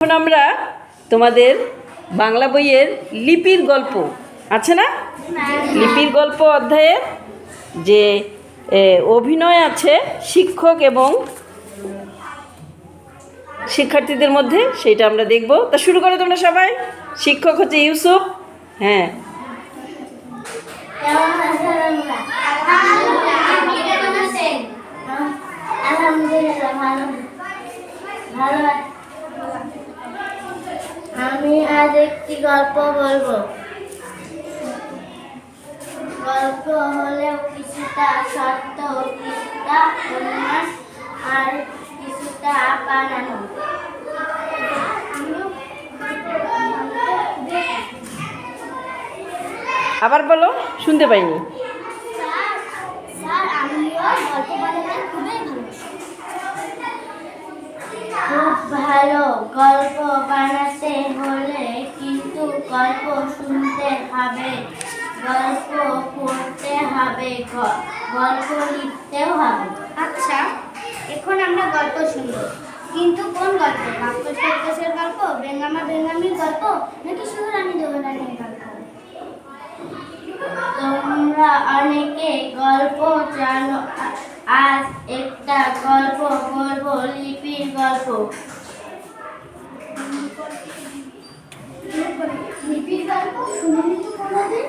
এখন আমরা তোমাদের বাংলা বইয়ের লিপির গল্প, আছে না? লিপির গল্প অধ্যায়ে যে অভিনয় আছে শিক্ষক এবং শিক্ষার্থীদের মধ্যে, সেটা আমরা দেখব। তা শুরু করো তোমরা সবাই। শিক্ষক হচ্ছে ইউসুফ হ্যাঁ। ভালো। আমি আজ একটি গল্প বলব। গল্প হলেও কিছুটা সত্য কিছুটা উপন্যাস আর কিছুটা বানানো। আবার বলো শুনতে পাইনি। স্যার আমিও গল্প খুব ভালো গল্প বানাতে হলে কিন্তু গল্প শুনতে হবে গল্প পড়তে হবে গল্প লিখতেও হবে। আচ্ছা এখন আমরা গল্প শুনব। কিন্তু কোন গল্প? বাক্য সর্কসের গল্প বেঙ্গামা বেঙ্গামির গল্প নাকি শিবরানী দেবরানীর গল্প? তোমরা অনেকে গল্প জানো আজ একটা গল্প বলব লিপির গল্প। লিপির গল্প? শুনিনি তো কোনোদিন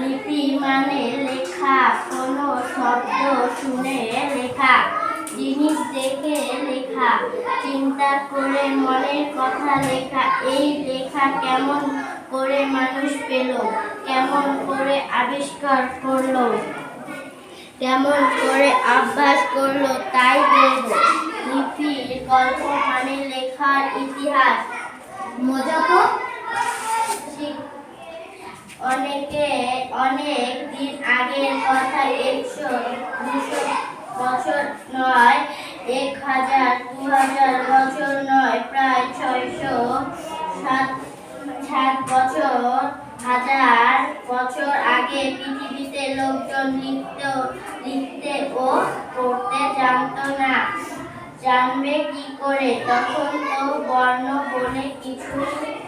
লিপি মানে লেখা কোনো শব্দ শুনে লেখা জিনিস দেখে লেখা চিন্তা করে মনের কথা লেখা এই লেখা কেমন করে মানুষ পেল কেমন করে আবিষ্কার করল? কেমন করে আভ্যাস করল, তাই বলব লিপির গল্প মানে লেখার ইতিহাস। মজা তো? অনেকে, অনেক দিন আগের কথা একশো দুশো বছর নয়, এক হাজার দু হাজার বছর নয়, প্রায় ছয়শো সাত বছর, হাজার বছর আগে পৃথিবীতে লোকজন লিখতে ও পড়তে জানতো না। জানবে কি করে? তখন তো বর্ণ বলে কিছু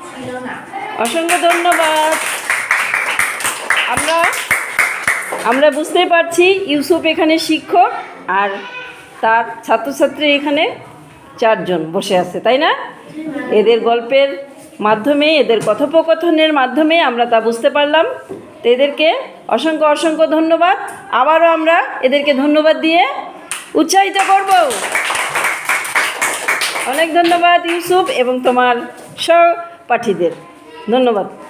ছিল না। অসংখ্য ধন্যবাদ। আমরা আমরা বুঝতে পারছি ইউসুফ এখানে শিক্ষক আর তার ছাত্রছাত্রী এখানে চারজন বসে আছে, তাই না? এদের গল্পের মাধ্যমে, এদের কথোপকথনের মাধ্যমে আমরা তা বুঝতে পারলাম। তো এদেরকে অসংখ্য অসংখ্য ধন্যবাদ। আবারও আমরা এদেরকে ধন্যবাদ দিয়ে উৎসাহিত করব। অনেক ধন্যবাদ ইউসুফ এবং তোমার সহপাঠীদের। ধন্যবাদ।